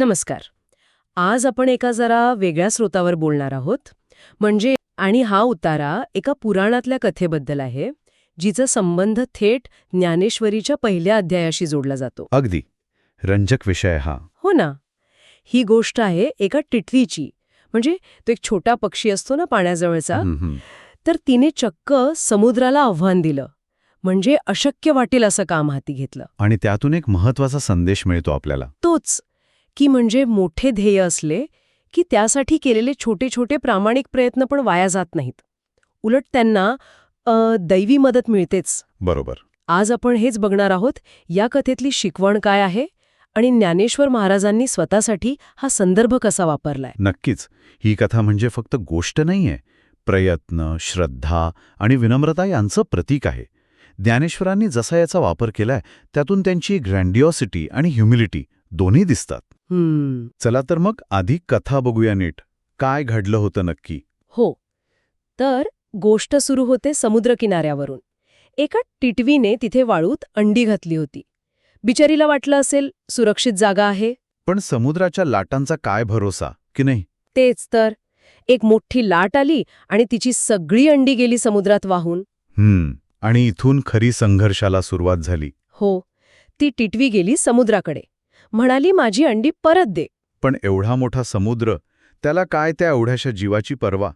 नमस्कार. आज आपण एका जरा वेगळ्या स्रोतावर बोलणार आहोत. म्हणजे आणि हा उतारा एका पुराणातल्या कथेबद्दल आहे जिचा संबंध थेट ज्ञानेश्वरीच्या पहिल्या अध्यायाशी जोडला जातो. अगदी. रंजक विषय हा. हो ना. ही गोष्ट आहे एका टिटवीची. म्हणजे तो एक छोटा पक्षी असतो ना पाण्याजवळचा. तर तिने चक्क समुद्राला आव्हान दिलं. म्हणजे अशक्य वाटेल असं काम हाती घेतलं. आणि त्यातून एक महत्त्वाचा संदेश मिळतो आपल्याला. तोच. की म्हणजे मोठे ध्येय असले की त्यासाठी केलेले छोटे छोटे प्रामाणिक प्रयत्न पण वाया जात नाहीत. उलट त्यांना दैवी मदत मिळतेच. बरोबर. आज आपण हेच बघणार आहोत या कथेतली शिकवण काय आहे आणि ज्ञानेश्वर महाराजांनी स्वतःसाठी हा संदर्भ कसा वापरलाय? नक्कीच. ही कथा म्हणजे फक्त गोष्ट नाहीये. प्रयत्न श्रद्धा आणि विनम्रता यांचं प्रतीक आहे. ज्ञानेश्वरांनी जसा याचा वापर केलाय त्यातून त्यांची ग्रँडिओसिटी आणि ह्युमिलिटी दोन्ही दिसतात. चला तर मग आधी कथा बघूया नीट. काय घडलं होतं नक्की? हो. तर गोष्ट सुरू होते समुद्रकिनाऱ्यावरून. एका टिटवीने तिथे वाळूत अंडी घातली होती. बिचारीला वाटलं असेल सुरक्षित जागा आहे. पण समुद्राच्या लाटांचा काय भरोसा की नाही? तेच तर. एक मोठी लाट आली आणि तिची सगळी अंडी गेली समुद्रात वाहून. हम्म. आणि इथून खरी संघर्षाला सुरुवात झाली. हो. ती टिटवी गेली समुद्राकडे. म्हणाली माझी अंडी परत दे. पण एवढा मोठा समुद्र त्याला काय त्या एवढ्याशा जीवाची पर्वा?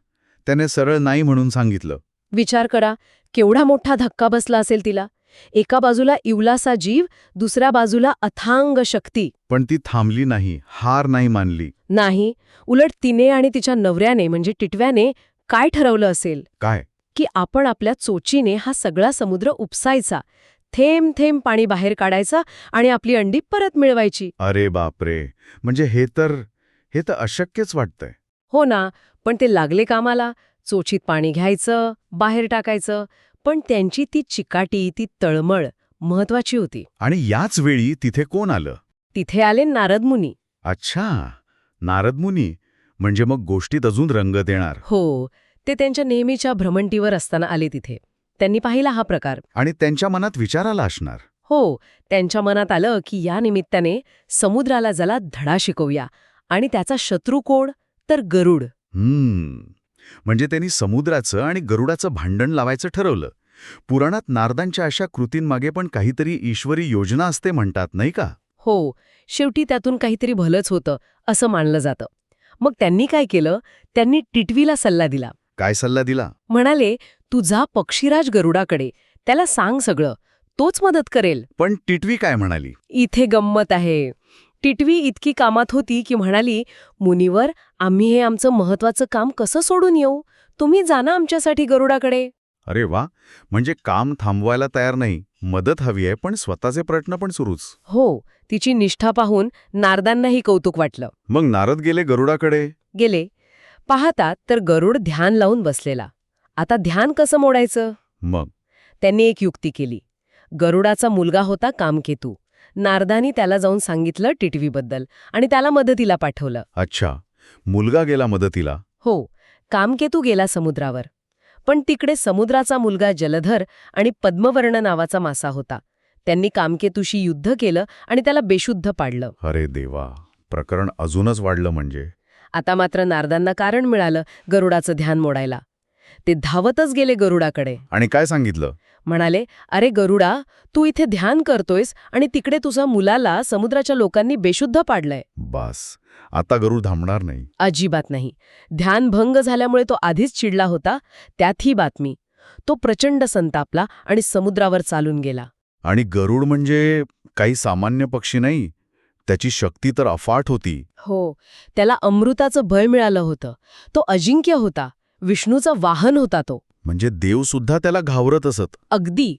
त्याने सरळ नाही म्हणून सांगितलं. विचार करा केवढा मोठा धक्का बसला असेल तिला. एका बाजूला इवलासा जीव दुसऱ्या बाजूला अथांग शक्ती. पण ती थांबली नाही हार नाही मानली. नाही उलट तिने आणि तिच्या नवऱ्याने म्हणजे टिटव्याने काय ठरवलं असेल? काय? की आपण आपल्या चोचीने हा सगळा समुद्र उपसायचा. थेंब थेंब पाणी बाहेर काढायचा आणि आपली अंडी परत मिळवायची. अरे बापरे. म्हणजे हे तर हे तर अशक्यच वाटतंय. हो ना पण ते लागले कामाला. चोचीत पाणी घ्यायचं बाहेर टाकायचं. पण त्यांची ती चिकाटी ती तळमळ महत्वाची होती. आणि याच वेळी तिथे कोण आलं? तिथे आले नारद मुनी. अच्छा. नारद मुनी. म्हणजे मग गोष्टीत अजून रंगत येणार हो ते त्यांच्या नेहमीच्या भ्रमंतीवर असताना आले तिथे. त्यांनी पाहिला हा प्रकार. आणि त्यांच्या मनात विचार आला असणार. हो त्यांच्या मनात आलं की या निमित्ताने समुद्राला जला धडा शिकवूया. आणि त्याचा शत्रू कोण? तर गरुड. हम्म. म्हणजे त्यांनी समुद्राचं आणि गरुडाचं भांडण लावायचं ठरवलं. पुराणात नारदांच्या अशा कृतींमागे पण काहीतरी ईश्वरी योजना असते म्हणतात नाही का? हो शेवटी त्यातून काहीतरी भलंच होतं असं मानलं जातं. मग त्यांनी काय केलं? त्यांनी टिटवीला सल्ला दिला. काय सल्ला दिला? म्हणाले तू जा पक्षीराज गरुडाकडे. त्याला सांग सगळं. तोच मदत करेल. पण टिटवी काय म्हणाली? इथे गंमत आहे. टिटवी इतकी कामात होती की म्हणाली मुनीवर आम्ही हे आमचं महत्वाचं काम कसं सोडून येऊ? तुम्ही जा ना आमच्यासाठी गरुडाकडे. अरे वा. म्हणजे काम थांबवायला तयार नाही. मदत हवी आहे पण स्वतःचे प्रयत्न पण सुरूच. हो तिची निष्ठा पाहून नारदांनाही कौतुक वाटलं. मग नारद गेले गरुडाकडे? गेले. पाहतात तर गरुड ध्यान लावून बसलेला. आता ध्यान कसं मोडायचं? मग? त्यांनी एक युक्ती केली. गरुडाचा मुलगा होता कामकेतू. नारदानी त्याला जाऊन सांगितलं टिटवीबद्दल आणि त्याला मदतीला पाठवलं. अच्छा. मुलगा गेला मदतीला? हो. कामकेतू गेला समुद्रावर. पण तिकडे समुद्राचा मुलगा जलधर आणि पद्मवर्ण नावाचा मासा होता. त्यांनी कामकेतूशी युद्ध केलं आणि त्याला बेशुद्ध पाडलं. अरे देवा. प्रकरण अजूनच वाढलं म्हणजे? आता मात्र नारदांना कारण मिळालं गरुडाचं ध्यान मोडायला. ते धावतच गेले गरुडाकडे. आणि काय सांगितलं? म्हणाले अरे गरुडा तू इथे ध्यान करतोयस आणि तिकडे तुझा मुलाला समुद्राच्या लोकांनी बेशुद्ध पाडलंय. बास. आता गरुड थांबणार नाही. अजिबात नाही. ध्यानभंग झाल्यामुळे तो आधीच चिडला होता. त्यात ही बातमी. तो प्रचंड संतापला आणि समुद्रावर चालून गेला. आणि गरुड म्हणजे काही सामान्य पक्षी नाही त्याची शक्ती तर अफाट होती. हो त्याला अमृताचं बळ मिळालं होतं. तो अजिंक्य होता. विष्णूचा वाहन होता तो. म्हणजे देव सुद्धा त्याला घावरत असत. अगदी.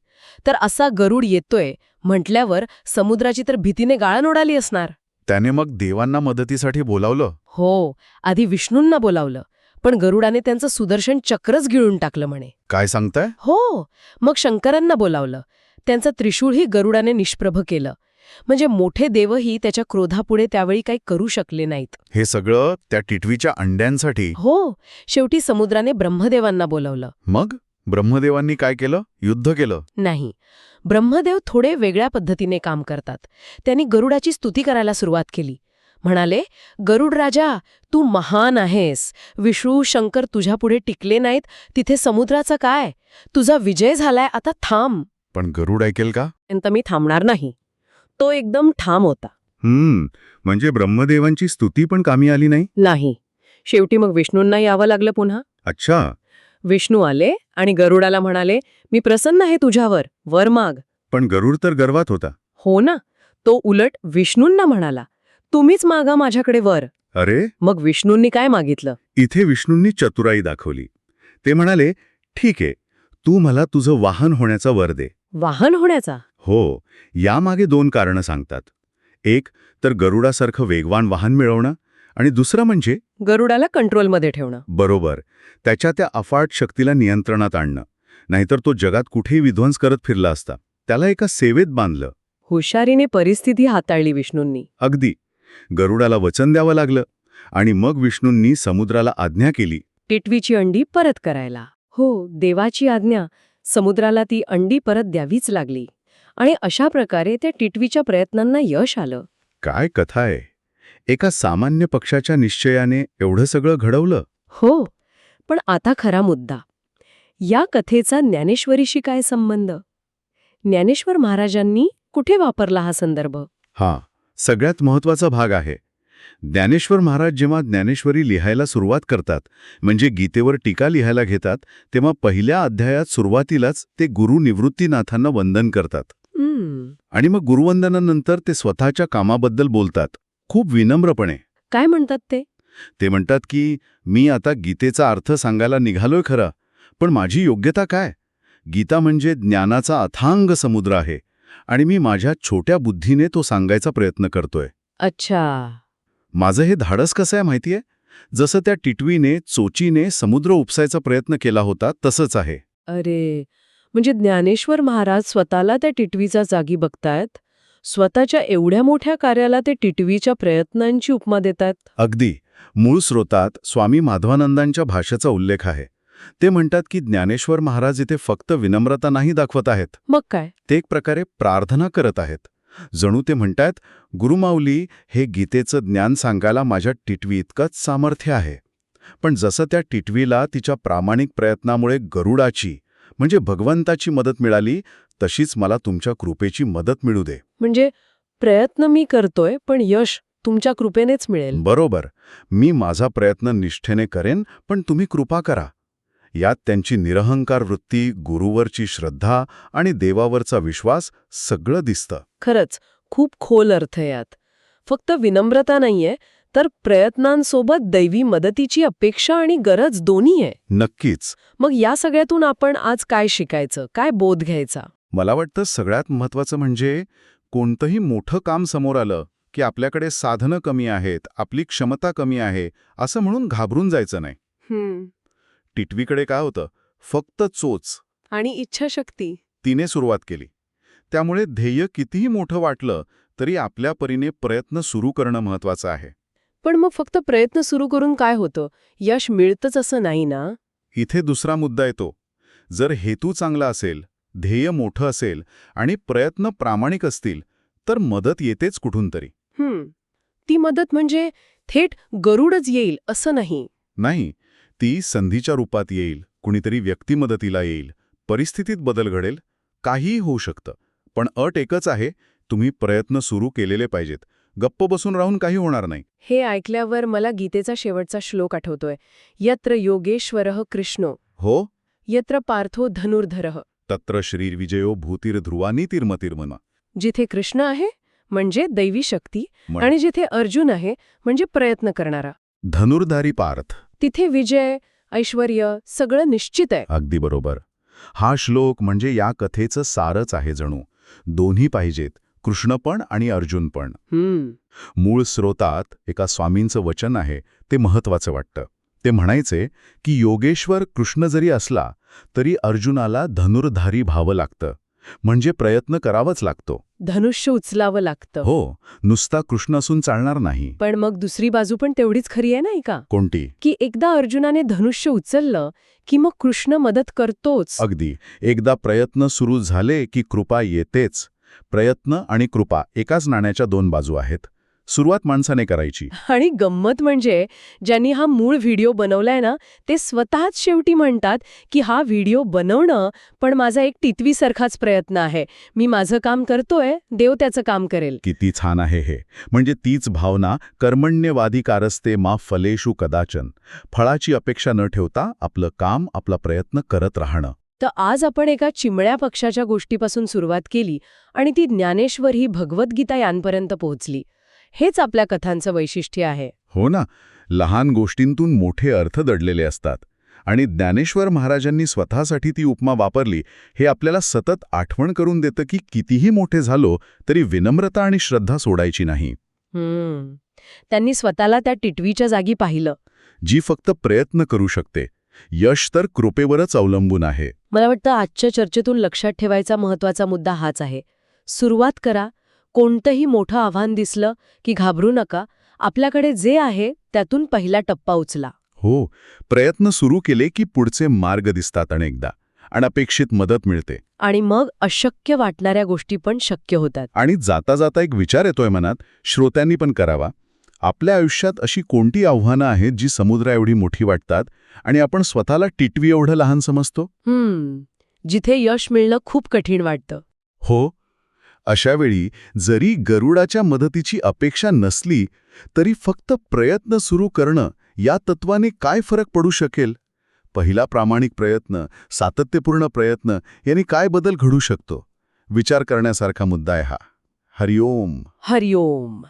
तर असा गरुड येतोय म्हटल्यावर समुद्राची तर भीतीने गाळण उडाली असणार. त्याने मग देवांना मदतीसाठी बोलावलं? हो आधी विष्णूंना बोलावलं. पण गरुडाने त्यांचं सुदर्शन चक्रच गिळून टाकलं म्हणे. काय सांगताय? हो मग शंकरांना बोलावलं. त्यांचं त्रिशूळही गरुडाने निष्प्रभ केलं. म्हणजे मोठे देवही त्याच्या क्रोधापुढे त्यावेळी काही करू शकले नाहीत. हे सगळं त्या टिटवीच्या अंड्यांसाठी? हो शेवटी समुद्राने ब्रह्मदेवांना बोलावलं. मग? ब्रह्मदेवांनी काय केलं? युद्ध केलं? नाही. ब्रह्मदेव थोडे वेगळ्या पद्धतीने काम करतात. त्यांनी गरुडाची स्तुती करायला सुरुवात केली. म्हणाले गरुड राजा तू महान आहेस. विष्णू शंकर तुझ्यापुढे टिकले नाहीत. तिथे समुद्राचं काय? तुझा विजय झालाय. आता थांब. पण गरुड ऐकेल का? मी थांबणार नाही. तो एकदम ठाम होता. हम्म म्हणजे ब्रह्मदेवांची स्तुती पण कामी आली नाही? नाही. शेवटी मग विष्णूंना यावं लागलं पुन्हा? अच्छा. विष्णू आले आणि गरुडाला म्हणाले मी प्रसन्न आहे तुझ्यावर वर माग. पण गरुड तर गर्वात होता. हो ना. तो उलट विष्णूंना म्हणाला तुम्हीच मागा माझ्याकडे वर. अरे? मग विष्णूंनी काय मागितलं? इथे विष्णूंनी चतुराई दाखवली. ते म्हणाले ठीक आहे तू मला तुझं वाहन होण्याचा वर दे. वाहन होण्याचा? हो यामागे दोन कारणं सांगतात. एक तर गरुडासारखं वेगवान वाहन मिळवणं आणि दुसरं म्हणजे गरुडाला कंट्रोलमध्ये ठेवणं. बरोबर त्याच्या त्या अफाट शक्तीला नियंत्रणात आणणं. नाहीतर तो जगात कुठेही विध्वंस करत फिरला असता. त्याला एका सेवेत बांधलं. हुशारीने परिस्थिती हाताळली विष्णूंनी. अगदी. गरुडाला वचन द्यावं लागलं आणि मग विष्णूंनी समुद्राला आज्ञा केली. टिटवीची अंडी परत करायला. हो देवाची आज्ञा. समुद्राला ती अंडी परत द्यावीच लागली. आणि अशा प्रकारे त्या टिटवीच्या प्रयत्नांना यश आलं. काय कथा आहे? एका सामान्य पक्षाच्या निश्चयाने एवढं सगळं घडवलं? हो पण आता खरा मुद्दा. या कथेचा ज्ञानेश्वरीशी काय संबंध? ज्ञानेश्वर महाराजांनी कुठे वापरला हा संदर्भ? हा सगळ्यात महत्त्वाचा भाग आहे. ज्ञानेश्वर महाराज जेव्हा ज्ञानेश्वरी लिहायला सुरुवात करतात म्हणजे गीतेवर टीका लिहायला घेतात तेव्हा पहिल्या अध्यायात सुरुवातीलाच ते गुरु निवृत्तीनाथांना वंदन करतात. आणि मग गुरुवंदनानंतर ते स्वतःच्या कामाबद्दल बोलतात. खूप विनम्रपणे. काय म्हणतात ते? ते म्हणतात की मी आता गीतेचा अर्थ सांगायला निघालोय खरं पण माझी योग्यता काय? गीता म्हणजे ज्ञानाचा अथांग समुद्र आहे आणि मी माझ्या छोट्या बुद्धीने तो सांगायचा प्रयत्न करतोय. अच्छा. माझं हे धाडस कसं आहे माहितीये? जसं त्या टिटवीने चोचीने समुद्र उपसायचा प्रयत्न केला होता तसंच आहे. अरे म्हणजे ज्ञानेश्वर महाराज स्वतःला त्या टिटवीचा जागी बघतायत? स्वतःच्या एवढ्या मोठ्या कार्याला ते टिटवीच्या प्रयत्नांची उपमा देतात? अगदी. मूळ स्रोतात स्वामी माधवानंदांच्या भाषेचा उल्लेख आहे. ते म्हणतात की ज्ञानेश्वर महाराज इथे फक्त विनम्रता नाही दाखवत आहेत. मग काय? ते एक प्रकारे प्रार्थना करत आहेत. जणू ते म्हणतात गुरुमाऊली हे गीतेचं ज्ञान सांगायला माझ्या टिटवी इतकंच सामर्थ्य आहे. पण जसं त्या टिटवीला तिच्या प्रामाणिक प्रयत्नामुळे गरुडाची म्हणजे भगवंताची मदत मिळाली तशीच मला तुमच्या कृपेची मदत मिळू दे. म्हणजे प्रयत्न मी करतोय पण यश तुमच्या कृपेनेच मिळेल. बरोबर. मी माझा प्रयत्न निष्ठेने करेन पण तुम्ही कृपा करा. यात त्यांची निरहंकार वृत्ती गुरुवरची श्रद्धा आणि देवावरचा विश्वास सगळं दिसतं. खरंच खूप खोल अर्थ यात. फक्त विनम्रता नाहीये तर प्रयत्नांसोबत दैवी मदतीची अपेक्षा आणि गरज दोन्ही आहे. नक्कीच. मग या सगळ्यातून आपण आज काय शिकायचं? काय बोध घ्यायचा? मला वाटतं सगळ्यात महत्वाचं म्हणजे कोणतंही मोठं काम समोर आलं की आपल्याकडे साधनं कमी आहेत आपली क्षमता कमी आहे असं म्हणून घाबरून जायचं नाही. टिटवीकडे काय होतं? फक्त चोच. आणि इच्छाशक्ती. तिने सुरुवात केली. त्यामुळे ध्येय कितीही मोठं वाटलं तरी आपल्या परीने प्रयत्न सुरू करणं महत्वाचं आहे. पण मग फक्त प्रयत्न सुरू करून काय होतं? यश मिळतच असं नाही ना? इथे दुसरा मुद्दा येतो. जर हेतू चांगला असेल ध्येय मोठं असेल आणि प्रयत्न प्रामाणिक असतील तर मदत येतेच कुठून तरी. हम्म. ती मदत म्हणजे थेट गरुडच येईल असं नाही. नाही ती संधीच्या रूपात येईल कुणीतरी व्यक्तिमदतीला येईल परिस्थितीत बदल घडेल काहीही होऊ शकतं. पण अट एकच आहे तुम्ही प्रयत्न सुरू केलेले पाहिजेत. गप्प बसून राहून काही होणार नाही. हे ऐकल्यावर मला गीतेचा शेवटचा श्लोक आठवतोय. यत्र योगेश्वरः कृष्णो. हो? यत्र पार्थो धनुर्धरः. तत्र श्रीर्विजयो भूतिर्ध्रुवानीतिर्मतिर्मन जिथे कृष्ण आहे म्हणजे दैवी शक्ती. आणि जिथे अर्जुन आहे म्हणजे प्रयत्न करणारा. धनुर्धारी पार्थ. तिथे विजय ऐश्वर्य सगळं निश्चित आहे. अगदी बरोबर. हा श्लोक म्हणजे या कथेचं सारच आहे जणू. दोन्ही पाहिजेत. कृष्ण पण आणि अर्जुन पण. मूळ स्रोतात एका स्वामींचं वचन आहे ते महत्वाचं वाटतं. ते म्हणायचे की योगेश्वर कृष्ण जरी असला तरी अर्जुनाला धनुर्धारी भावं लागतं. म्हणजे प्रयत्न करावाच लागतो. धनुष्य उचलावं लागतं. हो नुसता कृष्ण असून चालणार नाही. पण मग दुसरी बाजू पण तेवढीच खरी आहे नाही का कोणती? की एकदा अर्जुनाने धनुष्य उचललं की मग कृष्ण मदत करतोच. अगदी. एकदा प्रयत्न सुरू झाले की कृपा येतेच. प्रयत्न आणि कृपा एकाच नाण्याच्या दोन बाजू आहेत. सुरुवात माणसाने करायची. आणि गंमत म्हणजे ज्यांनी हा मूळ व्हिडिओ बनवलाय ना ते स्वतःच शेवटी म्हणतात की हा व्हिडिओ बनवणं पण माझा एक टितवीसारखाच प्रयत्न आहे. मी माझं काम करतोय देव त्याचं काम करेल. किती छान आहे हे. म्हणजे तीच भावना कर्मण्यवादी कारस्ते मा फलेषु कदाचन. फळाची अपेक्षा न ठेवता आपलं काम आपला प्रयत्न करत राहणं. तर आज आपण एका चिमण्या पक्षाच्या गोष्टीपासून सुरुवात केली आणि ती ज्ञानेश्वर ही भगवद्गीता यांपर्यंत पोहोचली. हेच आपल्या कथांचं वैशिष्ट्य आहे. हो ना लहान गोष्टींतून मोठे अर्थ दडलेले असतात आणि ज्ञानेश्वर महाराजांनी स्वतःसाठी ती उपमा वापरली हे आपल्याला सतत आठवण करून देतं की कितीही मोठे झालो तरी विनम्रता आणि श्रद्धा सोडायची नाही. त्यांनी स्वतःला त्या टिटवीच्या जागी पाहिलं. जी फक्त प्रयत्न करू शकते यश तर कृपेवरच अवलंबून आहे. मला वाटतं आजच्या चर्चेतून लक्षात ठेवायचा महत्त्वाचा मुद्दा हाच आहे. सुरुवात करा. कोणतंही मोठं आव्हान दिसलं की घाबरू नका. आपल्याकडे जे आहे त्यातून पहिला टप्पा उचला. हो. प्रयत्न सुरू केले की पुढचे मार्ग दिसतात अनेकदा. अनपेक्षित मदत मिळते. आणि मग अशक्य वाटणाऱ्या गोष्टी पण शक्य होतात. आणि जाता जाता एक विचार येतोय मनात. श्रोत्यांनी पण करावा. आपल्या आयुष्यात अशी कोणती आव्हानं आहेत जी समुद्रा एवढी मोठी वाटतात आणि आपण स्वतःला टिटवी एवढं लहान समजतो? जिथे यश मिळणं खूप कठीण वाटतं. हो. अशावेळी जरी गरुडाच्या मदतीची अपेक्षा नसली तरी फक्त प्रयत्न सुरू करणं या तत्वाने काय फरक पडू शकेल? पहिला प्रामाणिक प्रयत्न सातत्यपूर्ण प्रयत्न यांनी काय बदल घडू शकतो? विचार करण्यासारखा मुद्दा आहे हा. हरिओम. हरिओम.